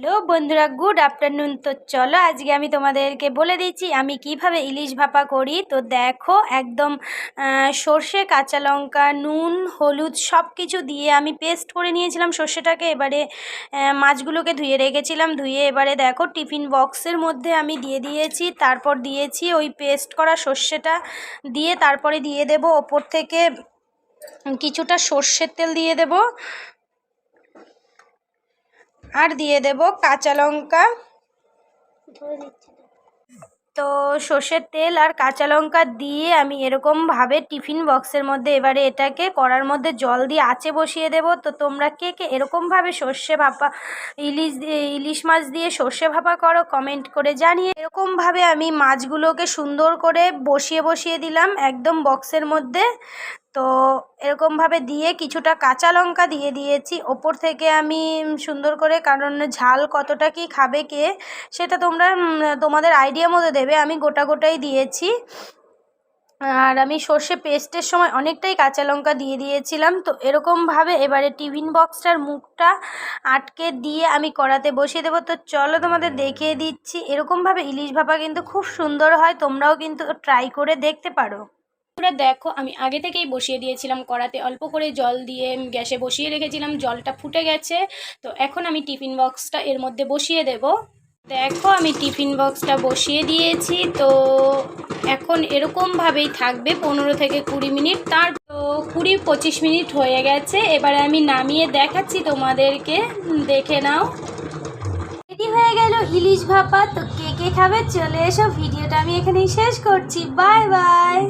Hello বন্ধুরা, good afternoon. তো চলো আজকে আমি তোমাদেরকে বলে দিচ্ছি, আমি কীভাবে ইলিশ ভাপা করি। তো দেখো, একদম সর্ষে, কাঁচা লঙ্কা, নুন, হলুদ সব কিছু দিয়ে আমি পেস্ট করে নিয়েছিলাম সর্ষেটাকে। এবারে মাছগুলোকে ধুয়ে রেখেছিলাম, ধুয়ে এবারে দেখো, টিফিন বক্সের মধ্যে আমি দিয়ে দিয়েছি। তারপর দিয়েছি ওই পেস্ট করা সর্ষেটা দিয়ে, তারপরে দিয়ে দেব ওপর থেকে কিছুটা সর্ষের তেল দিয়ে দেবো। আর দিয়ে দেব কাঁচা লঙ্কা। তো। সর্ষের তেল আর কাঁচা লঙ্কা দিয়ে আমি এরকমভাবে টিফিন বক্সের মধ্যে এবারে এটাকে কড়ার মধ্যে জল দিয়ে আঁচে বসিয়ে দেব। তো তোমরা কে কে এরকমভাবে সর্ষে ভাপা ইলিশ দিয়ে ইলিশ মাছ দিয়ে সর্ষে ভাপা করো কমেন্ট করে জানিয়ে। এরকমভাবে আমি মাছগুলোকে সুন্দর করে বসিয়ে বসিয়ে দিলাম একদম বক্সের মধ্যে। তো এরকমভাবে দিয়ে কিছুটা কাঁচা লঙ্কা দিয়ে দিয়েছি। ওপর থেকে আমি সুন্দর করে, কারণ ঝাল কতটা কি খাবে কে, সেটা তোমরা তোমাদের আইডিয়া মতো দেবে। আমি গোটা গোটাই দিয়েছি। আর আমি সর্ষে পেস্টের সময় অনেকটাই কাঁচা লঙ্কা দিয়ে দিয়েছিলাম। তো এরকমভাবে এবারে টিফিন বক্সটার মুখটা আটকে দিয়ে আমি কড়াতে বসিয়ে দেবো। তো চলো তোমাদের দেখিয়ে দিচ্ছি। এরকমভাবে ইলিশ ভাপা কিন্তু খুব সুন্দর হয়। তোমরাও কিন্তু ট্রাই করে দেখতে পারো। তোমরা দেখো, আমি আগে থেকেই বসিয়ে দিয়েছিলাম কড়াতে। অল্প করে জল দিয়ে গ্যাসে বসিয়ে রেখেছিলাম, জলটা ফুটে গেছে। তো এখন আমি টিফিন বক্সটা এর মধ্যে বসিয়ে দেব। দেখো, আমি টিফিন বক্সটা বসিয়ে দিয়েছি। তো এখন এরকমভাবেই থাকবে পনেরো থেকে কুড়ি মিনিট। তার তো কুড়ি, পঁচিশ মিনিট হয়ে গেছে। এবারে আমি নামিয়ে দেখাচ্ছি তোমাদেরকে। দেখে নাও। রেডি হয়ে গেল ইলিশ ভাপা। তো কে কে খাবে? চলে এসো, ভিডিওটা আমি এখানেই শেষ করছি। Bye bye.